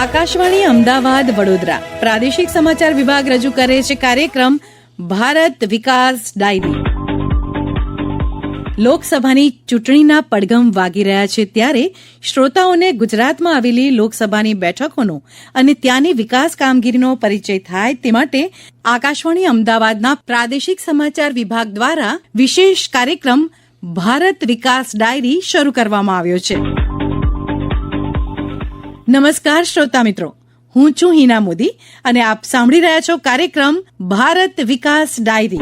આકાશવાણી અમદાવાદ, વડોદરા. પ્રાદેશિક સમાચાર વિભાગ રજૂ કરે છે કાર્યક્રમ ભારત વિકાસ ડાયરી. લોકસભાની ચૂંટણીના પડઘમ વાગી રહ્યા છે ત્યારે શ્રોતાઓને ગુજરાતમાં આવેલી લોકસભાની બેઠકોનો અને ત્યાંની વિકાસ કામગીરીનો પરિચય થાય તે માટે આકાશવાણી અમદાવાદના પ્રાદેશિક સમાચાર વિભાગ દ્વારા વિશેષ કાર્યક્રમ ભારત વિકાસ ડાયરી શરૂ કરવામાં આવ્યો છે. નમસ્કાર શ્રોતા મિત્રો. હું છું હિના મોદી અને આપ સાંભળી રહ્યા છો કાર્યક્રમ ભારત વિકાસ ડાયરી.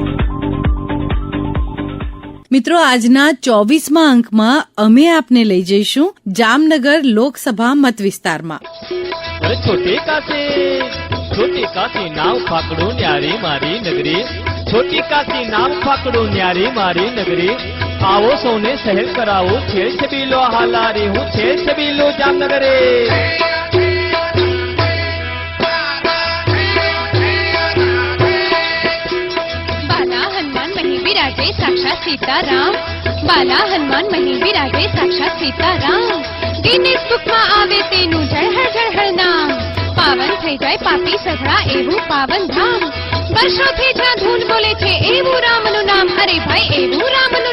મિત્રો, આજના ચોવીસમાં અંકમાં અમે આપને લઈ જઈશું જામનગર લોકસભા મત વિસ્તારમાં. છોટી કાશી, છોટી ફાકડું ન્યારી મારી નગરી. છોટી કાશી નામ ફાકડું ન્યારી મારી નગરી. આવો સૌને સહેલ કરાવો, છેલ છબીલો હાલારી, હું છેલ છબીલો જામનગરે. સાક્ષાત સીતારામ. બાલા હનુમાન મહી બિરાજે સાક્ષાત સીતારામ. દિને સુખમાં આવે તેનું જળ હર નામ. પાવન થઈ જાય પાપી સઘળા એવું પાવન ધામ. વર્ષોથી જ્યાં ધૂન બોલે છે એવું રામનું નામ. અરે ભાઈ, એવું રામનું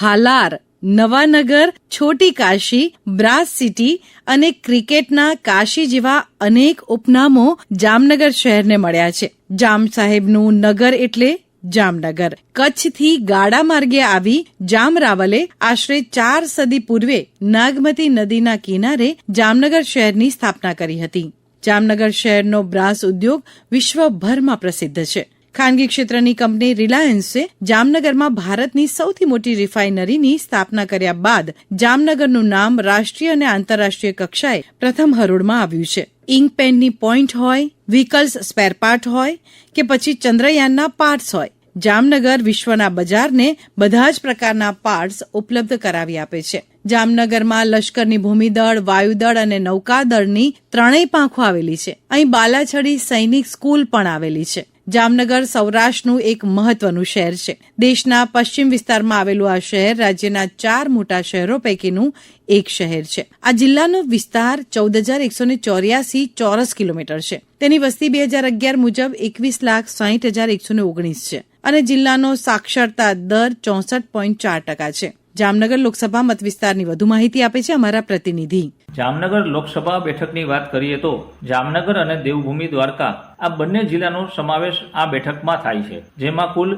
હાલાર, નવાનગર, છોટી કાશી, બ્રાસ સિટી અને ક્રિકેટના કાશી જેવા અનેક ઉપનામો જામનગર શહેરને મળ્યા છે. જામ સાહેબનું નગર એટલે જામનગર. કચ્છથી ગાડા માર્ગે આવી જામરાવલે આશરે ચાર સદી પૂર્વે નાગમતી નદીના કિનારે જામનગર શહેરની સ્થાપના કરી હતી. જામનગર શહેરનો બ્રાસ ઉદ્યોગ વિશ્વભરમાં પ્રસિદ્ધ છે. ખાનગી ક્ષેત્રની કંપની રિલાયન્સે જામનગરમાં ભારતની સૌથી મોટી રિફાઇનરીની સ્થાપના કર્યા બાદ જામનગરનું નામ રાષ્ટ્રીય અને આંતરરાષ્ટ્રીય કક્ષાએ પ્રથમ હરોળમાં આવ્યું છે. ઇંક પેનની પોઈન્ટ હોય વ્હીકલ્સ સ્પેરપાર્ટ હોય કે પછી ચંદ્રયાનના પાર્ટ્સ હોય, જામનગર વિશ્વના બજારને બધા જ પ્રકારના પાર્ટ્સ ઉપલબ્ધ કરાવી આપે છે. જામનગરમાં લશ્કરની ભૂમિદળ, વાયુદળ અને નૌકાદળની ત્રણેય પાંખો આવેલી છે. અહીં બાલાછડી સૈનિક સ્કૂલ પણ આવેલી છે. જામનગર સૌરાષ્ટ્રનું એક મહત્વનું શહેર છે. દેશના પશ્ચિમ વિસ્તારમાં આવેલું આ શહેર રાજ્યના ચાર મોટા શહેરો પૈકીનું એક શહેર છે. આ જિલ્લાનો વિસ્તાર ચૌદ હજાર એકસો ને ચોર્યાસી ચોરસ કિલોમીટર છે. તેની વસ્તી બે હજાર અગિયાર મુજબ એકવીસ લાખ સાહીઠ હજાર એકસો ને ઓગણીસ છે. અને જિલ્લાનો સાક્ષરતા દર ચોસઠ પોઈન્ટ ચાર ટકા છે. જામનગર લોકસભા મત વિસ્તારની વધુ માહિતી આપે છે અમારા પ્રતિનિધિ. જામનગર લોકસભા બેઠકની વાત કરીએ તો જામનગર અને દેવભૂમિ દ્વારકા આ બંને જિલ્લાનો સમાવેશ આ બેઠકમાં થાય છે, જેમાં કુલ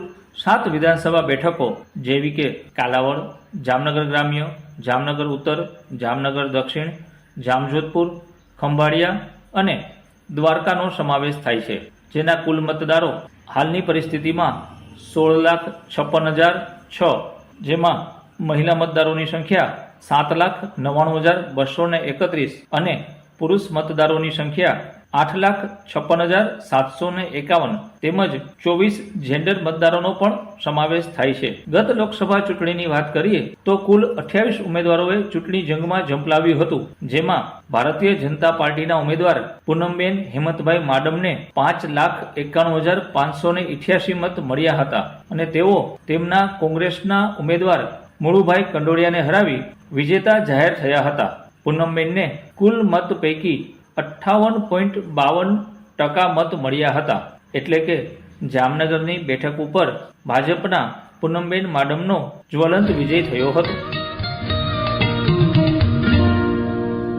સાત વિધાનસભા બેઠકો જેવી કે કાલાવડ, જામનગર ગ્રામ્ય, જામનગર ઉત્તર, જામનગર દક્ષિણ, જામજોધપુર, ખંભાળિયા અને દ્વારકાનો સમાવેશ થાય છે, જેના કુલ મતદારો હાલની પરિસ્થિતિમાં સોળ લાખ છપ્પન હજાર છ, જેમાં મહિલા મતદારોની સંખ્યા સાત લાખ નવ્વાણું હજાર બસો ને એકત્રીસ અને પુરુષ મતદારોની સંખ્યા આઠ લાખ છપ્પન હજાર સાતસો ને એકાવન તેમજ ચોવીસ જેન્ડર મતદારોનો પણ સમાવેશ થાય છે. ગત લોકસભા ચૂંટણીની વાત કરીએ તો કુલ અઠ્યાવીસ ઉમેદવારોએ ચૂંટણી જંગમાં ઝંપલાવ્યું હતું, જેમાં ભારતીય જનતા પાર્ટીના ઉમેદવાર પૂનમબેન હેમંતભાઈ માડમને પાંચ લાખ એકાણું હજાર પાંચસો ને મત મળ્યા હતા અને તેઓ તેમના કોંગ્રેસના ઉમેદવાર મુળુભાઈ કંડોળિયાને હરાવી વિજેતા જાહેર થયા હતા. પૂનમબેનને કુલ મત પૈકી અઠ્ઠાવન પોઈન્ટ બાવન ટકા મત મળ્યા હતા. એટલે કે જામનગરની બેઠક ઉપર ભાજપના પૂનમબેન માડમનો જ્વલંત વિજય થયો હતો.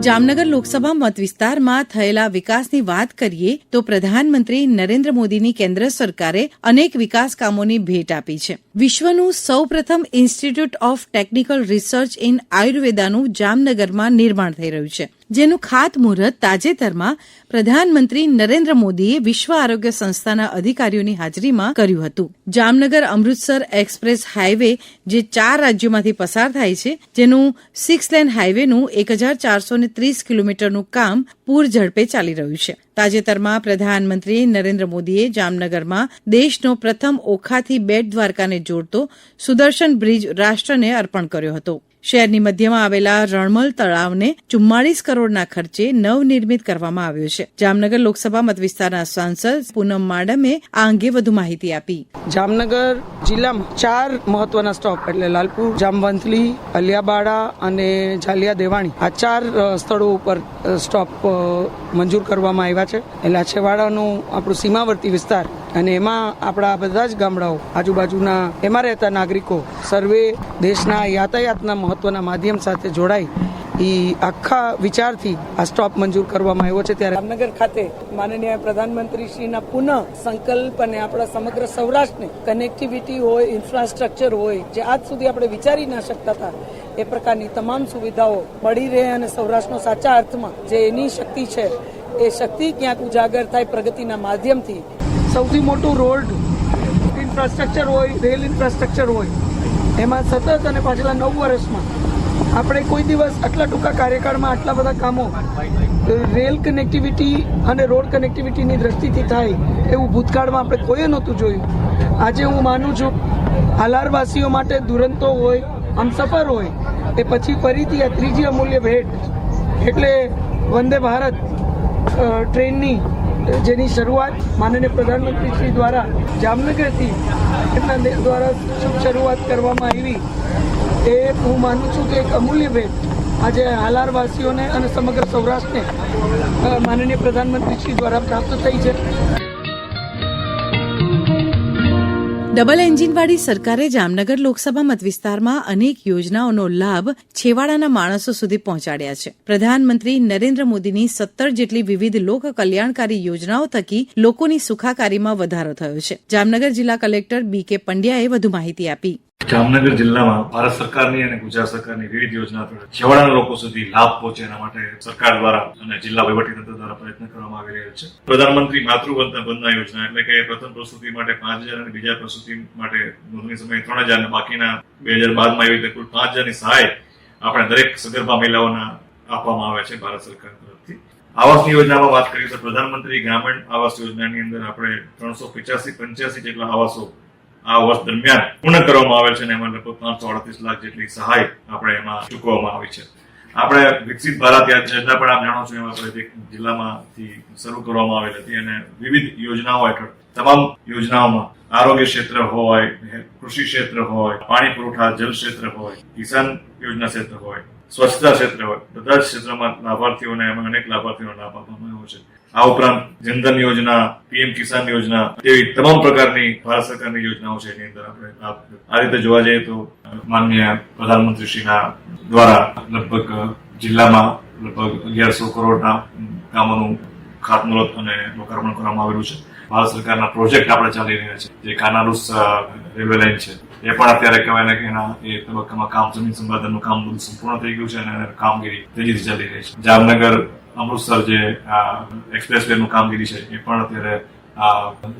જામનગર લોકસભા મત વિસ્તારમાં થયેલા વિકાસની વાત કરીએ તો પ્રધાનમંત્રી નરેન્દ્ર મોદીની કેન્દ્ર સરકારે અનેક વિકાસ કામોની ભેટ આપી છે. વિશ્વનું સૌપ્રથમ institute of technical research in આયુર્વેદાનું જામનગરમાં નિર્માણ થઈ રહ્યું છે. જેનું ખાતમુહૂર્ત તાજેતરમાં પ્રધાનમંત્રી નરેન્દ્ર મોદીએ વિશ્વ આરોગ્ય સંસ્થાના અધિકારીઓની હાજરીમાં કર્યું હતું. જામનગર અમૃતસર એક્સપ્રેસ હાઇવે જે ચાર રાજ્યોમાંથી પસાર થાય છે, જેનું સિક્સ લેન હાઇવેનું એક હજાર ચારસો ત્રીસ કિલોમીટરનું કામ પૂર ઝડપે ચાલી રહ્યું છે. તાજેતરમાં પ્રધાનમંત્રી નરેન્દ્ર મોદીએ જામનગરમાં દેશનો પ્રથમ ઓખાથી બેટ દ્વારકાને જોડતો સુદર્શન બ્રિજ રાષ્ટ્રને અર્પણ કર્યો હતો. શહેરની મધ્યમાં આવેલા રણમલ તળાવને ચુમ્માળીસ કરોડના ખર્ચે નવનિર્મિત કરવામાં આવ્યો છે. જામનગર લોકસભા મતવિસ્તારના સાંસદ પૂનમ માડમે આ અંગે વધુ માહિતી આપી. જામનગર જિલ્લામાં ચાર મહત્વના સ્ટોપ એટલે લાલપુર, જામવંથલી, અલિયાબાડા અને જાલિયા દેવાણી આ ચાર સ્થળો ઉપર સ્ટોપ મંજૂર કરવામાં આવ્યા છે. એટલે આ છેવાડાનું આપણું સીમાવર્તી વિસ્તાર અને એમાં આપણા બધા જ ગામડાઓ આજુબાજુના એમાં રહેતા નાગરિકો સર્વે દેશના યાતાયાતના મહત્વના માધ્યમ સાથે જોડાઈ એ આખા વિચારથી આ સ્ટોપ મંજૂર કરવામાં આવ્યો છે ત્યારે જામનગર ખાતે માનનીય પ્રધાનમંત્રી શ્રીના પુનઃ સંકલ્પ અને આપણા સમગ્ર સૌરાષ્ટ્રને કનેક્ટિવિટી હોય ઇન્ફ્રાસ્ટ્રક્ચર હોય, જે આજ સુધી આપણે વિચારી ના શકતા હતા, એ પ્રકારની તમામ સુવિધાઓ મળી રહે અને સૌરાષ્ટ્રનો સાચા અર્થમાં જે એની શક્તિ છે, એ શક્તિ ક્યાંક ઉજાગર થાય પ્રગતિના માધ્યમથી સૌથી મોટું રોડ ઇન્ફ્રાસ્ટ્રક્ચર હોય રેલ ઇન્ફ્રાસ્ટ્રક્ચર હોય, એમાં સતત અને પાછલા નવ વર્ષમાં આપણે કોઈ દિવસ આટલા ટૂંકા કાર્યકાળમાં આટલા બધા કામો રેલ કનેક્ટિવિટી અને રોડ કનેક્ટિવિટીની દ્રષ્ટિથી થાય એવું ભૂતકાળમાં આપણે કોઈએ નહોતું જોયું. આજે હું માનું છું હાલારવાસીઓ માટે દુરંતો હોય, હમસફર હોય, એ પછી ફરીથી આ ત્રીજી અમૂલ્ય ભેટ, એટલે વંદે ભારત ટ્રેનની જેની શરૂઆત માનનીય પ્રધાનમંત્રી શ્રી દ્વારા જામનગરથી એમના દ્વારા શુભ શરૂઆત કરવામાં આવી. એ હું માનું છું કે એક અમૂલ્ય ભેટ આજે હાલારવાસીઓને અને સમગ્ર સૌરાષ્ટ્રને માનનીય પ્રધાનમંત્રી શ્રી દ્વારા પ્રાપ્ત થઈ છે. ડબલ એન્જિનવાળી સરકારે જામનગર લોકસભા મતવિસ્તારમાં અનેક યોજનાઓનો લાભ છેવાડાના માણસો સુધી પહોંચાડ્યા છે. પ્રધાનમંત્રી નરેન્દ્ર મોદીની સત્તર જેટલી વિવિધ લોક કલ્યાણકારી યોજનાઓ થકી લોકોની સુખાકારીમાં વધારો થયો છે. જામનગર જિલ્લા કલેક્ટર બી કે પંડ્યાએ વધુ માહિતી આપી. જામનગર જિલ્લામાં ભારત સરકારની અને ગુજરાત સરકારની વિવિધ યોજના દ્વારા છેવાડાના લોકો સુધી લાભ પહોંચે એના માટે સરકાર દ્વારા અને જિલ્લા વહીવટીતંત્ર દ્વારા પ્રયત્ન કરવામાં આવી રહ્યો છે. પ્રધાનમંત્રી માતૃવંદના વંદના યોજના એટલે કે પ્રથમ પ્રસૂતિ માટે પાંચ હજાર અને બીજા પ્રસૂતિ માટે નોંધણી સમયે ત્રણ હજાર અને બાકીના બે હજાર બાદમાં એવી રીતે કુલ પાંચ હજારની સહાય આપણે દરેક સગર્ભા મહિલાઓના આપવામાં આવે છે ભારત સરકાર તરફથી. આવાસની યોજનામાં વાત કરીએ તો પ્રધાનમંત્રી ગ્રામીણ આવાસ યોજનાની અંદર આપણે ત્રણસો પચાસી પંચ્યાસી જેટલા આવાસો આ વર્ષ દરમિયાન પૂર્ણ કરવામાં આવેલ છે અને એમાં લગભગ પાંચસો અડતીસ લાખ જેટલી સહાય આપણે એમાં ચૂકવવામાં આવી છે. આપણે વિકસિત ભારત યોજના પણ આપ જાણો છો એમાં પ્રત્યેક જિલ્લામાંથી શરૂ કરવામાં આવેલ હતી અને વિવિધ યોજનાઓ હેઠળ તમામ યોજનાઓમાં આરોગ્ય ક્ષેત્ર હોય, કૃષિ ક્ષેત્ર હોય, પાણી પુરવઠા, જલ ક્ષેત્ર હોય, કિસાન યોજના ક્ષેત્ર હોય, સ્વચ્છતા ક્ષેત્ર હોય, બધા જ ક્ષેત્રમાં લાભાર્થીઓને એમાં અનેક લાભાર્થીઓને લાભ આપવામાં આવ્યો છે. આ ઉપરાંત જનધન યોજના પીએમ કિસાન યોજના એવી તમામ પ્રકારની ભારત સરકારની યોજનાઓ છે એની અંદર આપણે આ રીતે જોવા જઈએ તો માનનીય પ્રધાનમંત્રીશ્રીના દ્વારા લગભગ જિલ્લામાં લગભગ અગિયારસો કરોડના કામોનું ખાતમુહૂર્ત અને લોકાર્પણ કરવામાં આવેલું છે. ભારત સરકારના પ્રોજેક્ટ આપણે ચાલી રહ્યા છે. જે કાનાલુસ અ, રેલવે લાઇન છે. એ પણ અત્યારે કહેવાય ને કે એના એ તબક્કામાં કામ જમીન સંપાદનનું કામ બધું સંપૂર્ણ થઈ ગયું છે અને કામગીરી તેજીથી ચાલી રહી છે. જામનગર અમૃતસર જે એક્સપ્રેસ વે નું કામગીરી છે, એ પણ અત્યારે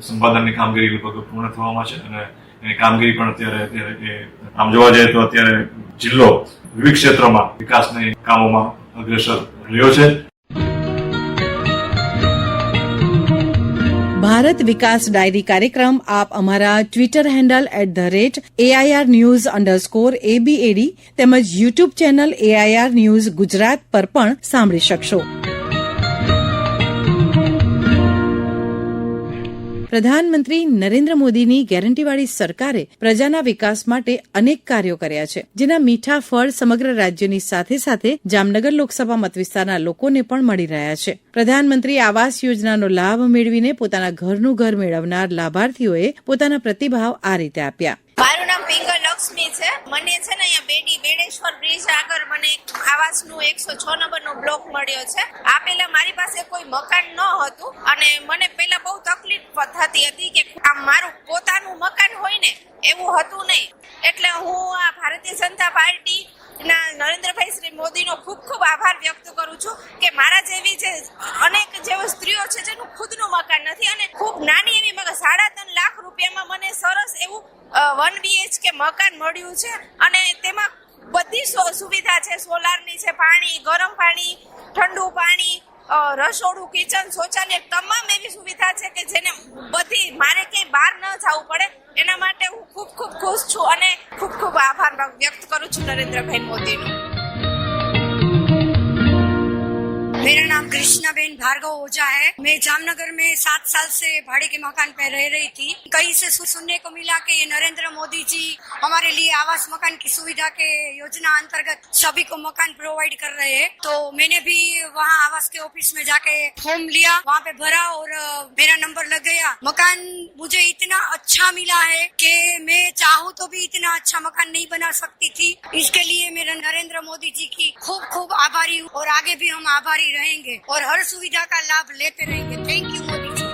સંપાદનની કામગીરી લગભગ પૂર્ણ થવામાં છે અને એની કામગીરી પણ અત્યારે અત્યારે આમ જોવા જઈએ તો અત્યારે જિલ્લો વિવિધ ક્ષેત્રોમાં વિકાસની કામોમાં અગ્રેસર રહ્યો છે. ભારત વિકાસ ડાયરી કાર્યક્રમ આપ અમારા Twitter handle at the rate AIR news underscore ABAD તેમજ YouTube channel AIR news Gujarat પર પણ સાંભળી શકશો. પ્રધાનમંત્રી નરેન્દ્ર મોદીની ગેરંટીવાળી સરકારે પ્રજાના વિકાસ માટે અનેક કાર્યો કર્યા છે, જેના મીઠા ફળ સમગ્ર રાજ્યની સાથે સાથે જામનગર લોકસભા મતવિસ્તારના લોકોને પણ મળી રહ્યા છે. પ્રધાનમંત્રી આવાસ યોજનાનો લાભ મેળવીને પોતાના ઘરનું ઘર મેળવનાર લાભાર્થીઓએ પોતાના પ્રતિભાવ આ રીતે આપ્યા. મારું નામ પિંગલ લક્ષ્મી છે. મને છે ને અહીંયા બેડી બેડેશ્વર બ્રિજ આગળ મને આવાસનું એકસો છ નંબરનો બ્લોક મળ્યો છે. આ પહેલા મારી પાસે કોઈ મકાન ન હતું અને મને પહેલા બહુ તકલીફ થતી હતી કે આ મારું પોતાનું મકાન હોય ને, એવું હતું નહીં. એટલે હું આ ભારતીય જનતા પાર્ટી ના નરેન્દ્રભાઈ શ્રી મોદીનો ખૂબ ખૂબ આભાર વ્યક્ત કરું છું કે મારા જેવી જે અનેક જેવી સ્ત્રીઓ છે જેનું ખુદનું મકાન નથી અને ખૂબ નાની એવી સાડા ત્રણ લાખ રૂપિયામાં મને સરસ એવું વન બીએચકે મકાન મળ્યું છે અને તેમાં બધી સુવિધા છે, સોલારની છે પાણી, ગરમ પાણી, ઠંડુ પાણી રસોડું કિચન શૌચાલય તમામ એવી સુવિધા છે કે જેને બધી મારે ક્યાંય બહાર ન જવું પડે. એના માટે હું ખૂબ ખૂબ ખુશ છું અને ખૂબ ખૂબ આભાર વ્યક્ત કરું છું નરેન્દ્રભાઈ મોદીનો. मेरा नाम कृष्णा बेन भार्गव ओझा है। मैं जामनगर में सात साल से भाड़े के मकान पे रह रही थी। कहीं से सुनने को मिला कि ये नरेंद्र मोदी जी हमारे लिए आवास मकान की सुविधा के योजना अंतर्गत सभी को मकान प्रोवाइड कर रहे हैं। तो मैंने भी वहाँ आवास के ऑफ़िस में जाके फॉर्म लिया, वहाँ पे भरा और मेरा नंबर लग गया। मकान मुझे इतना अच्छा मिला है कि मैं चाहूँ तो भी इतना अच्छा मकान नहीं बना सकती थी। इसके लिए मेरा नरेंद्र मोदी जी की खूब खूब आभारी हूँ और आगे भी हम आभारी रहेंगे और हर सुविधा का लाभ लेते रहेंगे थैंक यू मोदी जी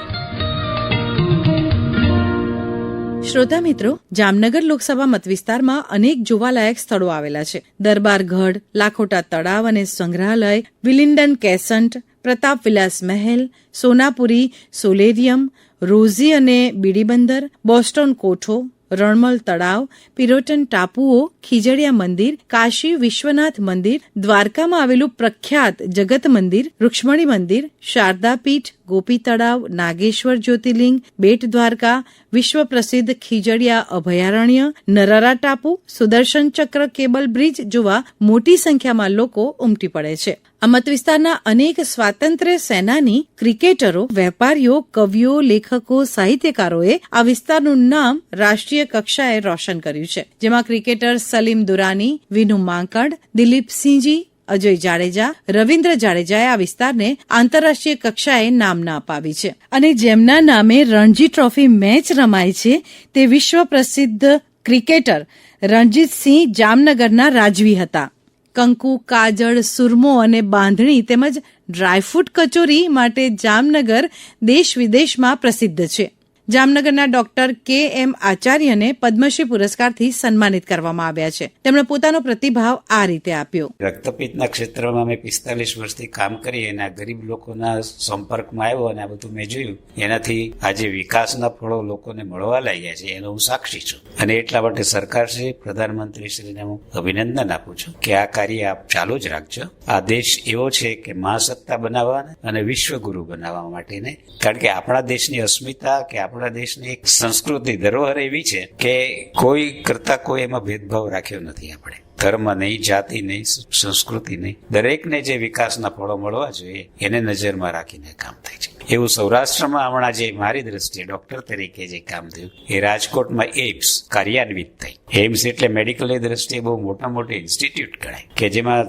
શ્રોતા મિત્રો જામનગર લોકસભા મતવિસ્તારમાં અનેક જોવાલાયક સ્થળો આવેલા છે દરબારગઢ લાખોટા તળાવ અને સંગ્રહાલય Willingdon Crescent Pratap Vilas Mahal Sonapuri solarium Rozi અને બીડીબંદર બોસ્ટન કોઠો રણમલ તળાવ પિરોટન ટાપુઓ, ખીજડીયા મંદિર, કાશી વિશ્વનાથ મંદિર, દ્વારકામાં આવેલું પ્રખ્યાત જગત મંદિર, રૂક્ષ્મણી મંદિર, શારદાપીઠ ગોપી તળાવ નાગેશ્વર જ્યોતિર્લિંગ બેટ દ્વારકા વિશ્વ પ્રસિદ્ધ ખીજડીયા અભયારણ્ય નરારા ટાપુ સુદર્શન ચક્ર કેબલ બ્રિજ જોવા મોટી સંખ્યામાં લોકો ઉમટી પડે છે. આ મત વિસ્તારના અનેક સ્વાતંત્ર્ય સેનાની ક્રિકેટરો, વેપારીઓ, કવિઓ, લેખકો, સાહિત્યકારોએ આ વિસ્તારનું નામ રાષ્ટ્રીય કક્ષાએ રોશન કર્યું છે. જેમાં ક્રિકેટર સલીમ દુરાની, વિનુ માંકડ, દિલીપસિંહજી અજય જાડેજા, રવિન્દ્ર જાડેજાએ આ વિસ્તારને આંતરરાષ્ટ્રીય કક્ષાએ નામના અપાવી છે. અને જેમના નામે રણજી ટ્રોફી મેચ રમાય છે, તે વિશ્વ પ્રસિદ્ધ ક્રિકેટર રણજીતસિંહ જામનગરના રાજવી હતા. કંકુ, કાજળ, સુરમો અને બાંધણી તેમજ ડ્રાયફ્રૂટ કચોરી માટે જામનગર દેશ વિદેશમાં પ્રસિદ્ધ છે. જામનગરના ડોક્ટર કે એમ આચાર્યને પદ્મશ્રી પુરસ્કારથી સન્માનિત કરવામાં આવ્યા છે. તેમણે પોતાનો પ્રતિભાવ આ રીતે આપ્યો. રક્તપિત્તના ક્ષેત્રમાં મેં પિસ્તાલીસ વર્ષથી કામ કરી અને ગરીબ લોકોના સંપર્કમાં આવ્યો અને આ બધું મેં જોયું. એનાથી આજે વિકાસના ફળો લોકોને મળવા લાગ્યા છે, એનો હું સાક્ષી છું. અને એટલા માટે સરકાર શ્રી પ્રધાનમંત્રી શ્રીને હું અભિનંદન આપું છું કે આ કાર્ય આપ ચાલુ જ રાખજો. આ દેશ એવો છે કે મહાસત્તા બનાવવા અને વિશ્વગુરુ બનાવવા માટેને. કારણ કે આપણા દેશની અસ્મિતા, કે આપણા દેશની એક સંસ્કૃતિ ધરોહર એવી છે કે કોઈ કરતા કોઈ એમાં ભેદભાવ રાખ્યો નથી આપણે. ધર્મ નહીં, જાતિ નહીં સંસ્કૃતિ નહીં. દરેકને જે વિકાસના ફળો મળવા જોઈએ, એને નજરમાં રાખીને કામ થાય છે. એવું સૌરાષ્ટ્રમાં હમણાં જે મારી દ્રષ્ટિએ ડોક્ટર તરીકે જે કામ થયું, એ રાજકોટમાં એમ્સ કાર્યાન્વિત થઈ. એમ્સ એટલે મેડિકલની દ્રષ્ટિએ બહુ મોટા મોટી ઇન્સ્ટિટ્યૂટ ગણાય, કે જેમાં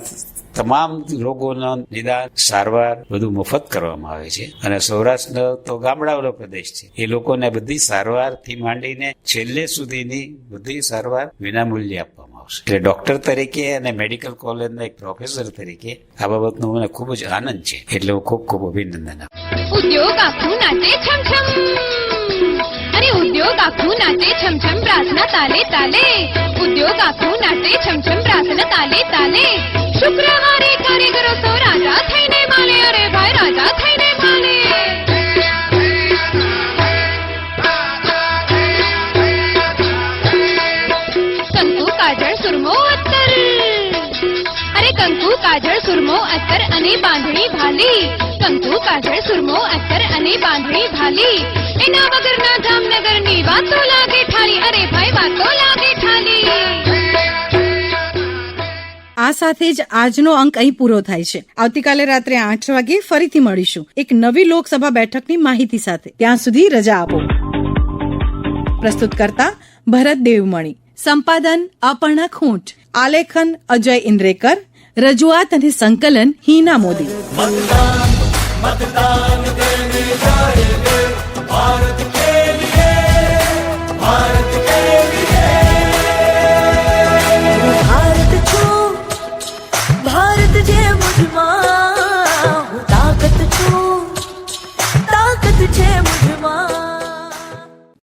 તમામ રોગોનો નિદાન, સારવાર બધું મફત કરવામાં આવે છે. અને સૌરાષ્ટ્ર તો ગામડાઓનો પ્રદેશ છે. એ લોકોને બધી સારવારથી માંડીને છેલ્લે સુધીની બધી સારવાર વિનામૂલ્યે આપવામાં આવશે. એટલે ડોક્ટર તરીકે અને મેડિકલ કોલેજના એક પ્રોફેસર તરીકે આ બાબતનો મને ખૂબ જ આનંદ છે. એટલે હું ખૂબ ખૂબ અભિનંદન ઉદ્યોગ આખું નાચે છમ છમ અરે ઉદ્યોગ આખું નાચે છમ છમ પ્રાર્થના તાલે તાલે. ઉદ્યોગ આખું નાચે છમ છમ પ્રાર્થના તાલે તાલે. શુક્રવારે કારીગરો સૌ રાજા થઈને માલે, અરે ભાઈ રાજા થઈને માલે. કંકુ કાજળ સુરમો અત્તર અરે કંકુ કાજળ સુરમો અત્તર અને બાંધણી ભાલી. કંકુ એના વગરના જામનગરની વાતો લાગે ઠાલી, અરે ભાઈ વાતો લાગે ઠાલી. આ સાથે જ આજનો અંક અહીં પૂરો થાય છે. આવતીકાલે રાત્રે આઠ વાગે ફરીથી મળીશું. એક નવી લોકસભા બેઠકની માહિતી સાથે. ત્યાં સુધી રજા આપો. પ્રસ્તુત કરતા ભરત દેવમણી. સંપાદન અપર્ણા ખૂંટ. આલેખન અજય ઇન્દ્રેકર. રજૂઆત અને સંકલન હિના મોદી. ભારત કે લિયે ભારત કે લિયે